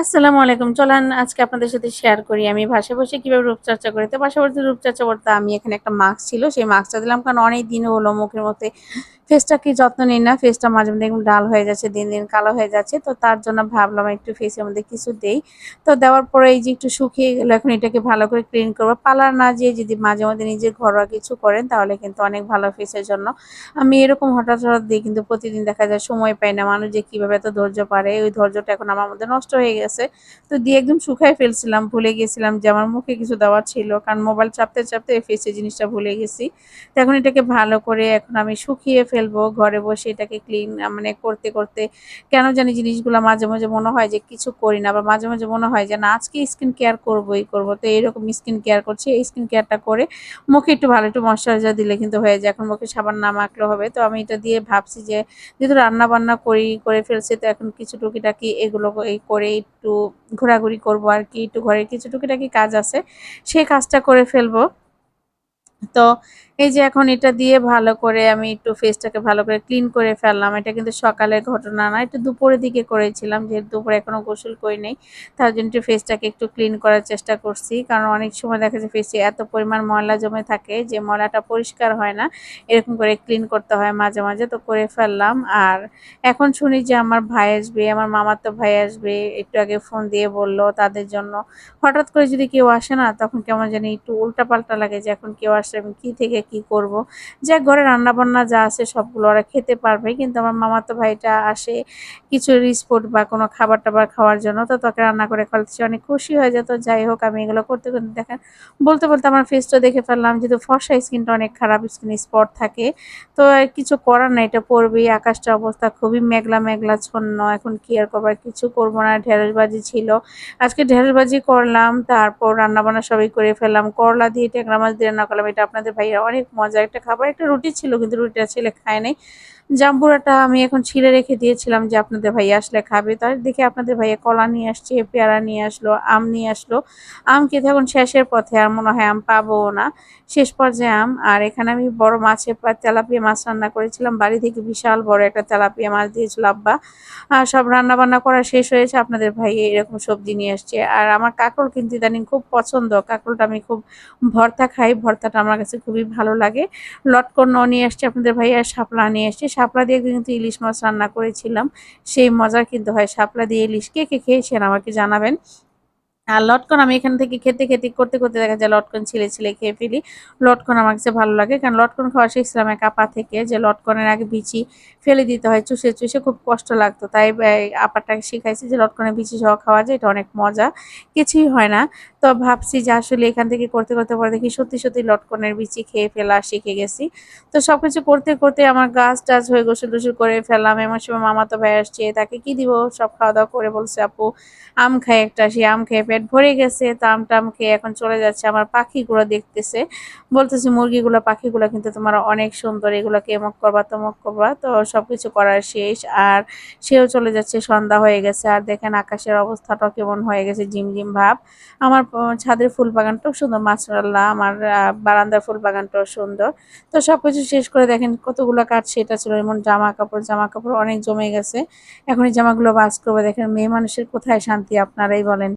আসসালামু আলাইকুম। চলেন আজকে আপনাদের সাথে শেয়ার করি। আমি ভাষা বসে কীভাবে রূপচর্চা করি? তো পাশাপাশি রূপচর্চা করতে আমি এখানে একটা মাস্ক ছিল। সেই মাস্কটা দিলাম। কারণ অনেক দিন হলো মুখের মধ্যে ফেসটা কি যত্ন নিই না? ফেসটা মাঝে মধ্যে ডাল হয়ে যাচ্ছে, দিন দিন কালো হয়ে যাচ্ছে, তো তার জন্য ভাবলাম একটু ফেসের মধ্যে কিছু দেই। তো দেওয়ার পরে এই যে একটু শুকিয়ে গেলো, এখন এটাকে ভালো করে ক্লিন করব। পার্লার না যেয়ে যদি মাঝে মধ্যে নিজে ঘরোয়া কিছু করেন, তাহলে কিন্তু অনেক ভালো ফেসের জন্য। আমি এরকম হঠাৎ হঠাৎ দিই, কিন্তু প্রতিদিন দেখা যায় সময় পাই না। মানুষ যে কীভাবে এত ধৈর্য পারে, ওই ধৈর্যটা এখন আমার মধ্যে নষ্ট হয়ে গেছে। তো দিয়ে একদম শুকাই ফেলছিলাম, ভুলে গেছিলাম যে আমার মুখে কিছু দেওয়া ছিল, কারণ মোবাইল চাপতে চাপতে ফেসে জিনিসটা ভুলে গেছি। তো এখন এটাকে ভালো করে এখন আমি শুকিয়ে ফেলব, ঘরে বসে এটাকে ক্লিন মানে করতে করতে কেন জানি জিনিসগুলো মাঝে মাঝে মনে হয় যে কিছু করি না বা মাঝে মাঝে মনে হয় যে না, আজকে স্কিন কেয়ার করবোই, করব। তো এইরকম স্কিন কেয়ার করছি, এই স্কিন কেয়ারটা করে মুখে একটু ভালো একটু ময়শ্চারাইজার দিলে কিন্তু হয়ে যায়। এখন মুখে সাবান না মাখলে হবে। তো আমি এটা দিয়ে ভাবছি যে যেহেতু রান্না বান্না করি, করে ফেলছি, তো এখন কিছু টুকিটাকি এগুলো এই করে একটু ঘোরাঘুরি করব আর কি। একটু ঘরে কিছু টুকিটাকি কাজ আছে সেই কাজটা করে ফেলব। তো এই যে এখন এটা দিয়ে ভালো করে আমি একটু ফেসটাকে ভালো করে ক্লিন করে ফেললাম। এটা কিন্তু সকালের ঘটনা না, একটু দুপুরের দিকে করেছিলাম, যেহেতু দুপুরে এখনও গোসল করি নেই, তার জন্য একটু ফেসটাকে একটু ক্লিন করার চেষ্টা করছি। কারণ অনেক সময় দেখা যায় ফেসে এত পরিমাণ ময়লা জমে থাকে যে ময়লাটা পরিষ্কার হয় না, এরকম করে ক্লিন করতে হয় মাঝে মাঝে, তো করে ফেললাম। আর এখন শুনি যে আমার ভাই আসবে, আমার মামার তো ভাই আসবে, একটু আগে ফোন দিয়ে বলল তাদের জন্য। হঠাৎ করে যদি কেউ আসে না, তখন কেমন জানি একটু উল্টাপাল্টা লাগে যে এখন কেউ আসলে আমি কী থেকে কি করব। যে ঘরে রান্নাবান্না যা আছে সবগুলো ওরা খেতে পারবে। কিন্তু আমার মামাতো ভাইটা আসে কিছু রিসপোর্ট বা কোনো খাবার টাবার খাওয়ার জন্য। তো তোকে রান্না করে খাওয়াতে অনেক খুশি হয়ে যেত। যাই হোক, আমি এগুলো করতে করতে দেখেন, বলতে বলতে আমার ফেসটা দেখে ফেললাম যেহেতু ফর্সা স্কিনটা অনেক খারাপ স্কিন স্পট থাকে। তো কিছু করার না এটা পড়বেই আকাশটা অবস্থা খুবই মেঘলা মেঘলা ছন্ন। এখন কি আর করবার কিছু করব না। ঢেঁড়সবাজি ছিল। আজকে ঢেঁড়সবাজি করলাম, তারপর রান্নাবান্না সবই করে ফেললাম। করলা দিয়ে ট্যাংরা মাছ দিয়ে রান্না করলাম। এটা আপনাদের ভাইয়া অনেক মজা, একটা খাবার, একটা রুটি ছিল কিন্তু রুটিটা ছেলে খায় নাই। জাম্বুরাটা আমি এখন ছিঁড়ে রেখে দিয়েছিলাম যে আপনাদের ভাইয়া আসলে খাবে। তার দেখে আপনাদের ভাইয়া কলা নিয়ে আসছে, পেয়ারা নিয়ে আসলো, আম নিয়ে আসলো। আম খেতে এখন শেষের পথে, আর মনে হয় আম পাবো না। শেষ পর্যায়ে আম, আর এখানে আমি বড় মাছের তেলাপিয়া মাছ রান্না করেছিলাম। বাড়ি থেকে বিশাল বড় একটা তেলাপিয়া মাছ দিয়েছিল আব্বা। আর সব রান্না বান্না করা শেষ হয়েছে, আপনাদের ভাই এরকম সবজি নিয়ে আসছে। আর আমার কাকল কিন্তু ইদানিং খুব পছন্দ। কাকলটা আমি খুব ভর্তা খাই, ভর্তাটা আমার কাছে খুবই ভালো লাগে। লটকন নিয়ে আসছে আপনাদের ভাইয়া, শাপলা নিয়ে আসছে। শাপলা দিয়ে কিন্তু ইলিশ মাছ রান্না করেছিলাম। সেই মজা কিন্তু হয়, শাপলা দিয়ে ইলিশ কে কে খেয়েছেন আমাকে জানাবেন। আর লটকন আমি এখান থেকে খেতে খেতে করতে করতে দেখা যায় লটকন ছিলে ছিলে খেয়ে ফেলি। লটকন আমার কাছে ভালো লাগে, কারণ লটকন খাওয়া শিখছিলাম এক আপা থেকে যে লটকনের আগে বিচি ফেলে দিতে হয়, চুষে চুষে খুব কষ্ট লাগতো। তাই আপাটাকে শিখাইছি যে লটকনের বিচি সহ খাওয়া যায়, এটা অনেক মজা, কিছুই হয় না। তো ভাবছি যে আসলে এখান থেকে করতে করতে পরে দেখি সত্যি সত্যি লটকনের বিচি খেয়ে ফেলা শিখে গেছি। তো সব কিছু করতে করতে আমার গাছ টাছ হয়ে গোসল টুসল করে ফেললাম। এমন সময় মামা তো ভাই আসছে, তাকে কি দিব? সব খাওয়া দাওয়া করে বলছে, আপু, আম খাই একটা, সে আম খেয়ে ভরে গেছে তো আম টাম খেয়ে এখন চলে যাচ্ছে, আমার পাখিগুলো দেখতেছে। বলতেছে, মুরগিগুলো, পাখিগুলো কিন্তু তোমার অনেক সুন্দর, এগুলোকে এমক করবা, তমক করবা। তো সব কিছু করার শেষ, আর সেও চলে যাচ্ছে, সন্ধ্যা হয়ে গেছে, আর দেখেন আকাশের অবস্থাটাও কেমন হয়ে গেছে, ঝিমঝিম ভাব। আমার ছাদের ফুল বাগানটাও সুন্দর মাছরাল্লাহ আমার বারান্দার ফুল বাগানটাও সুন্দর। তো সব কিছু শেষ করে দেখেন কতগুলো কাজ সেটা ছিল এমন জামা কাপড় জামা কাপড় অনেক জমে গেছে। এখন এই জামাগুলো বাস করব, দেখেন মেয়ে মানুষের কোথায় শান্তি, আপনারাই বলেন।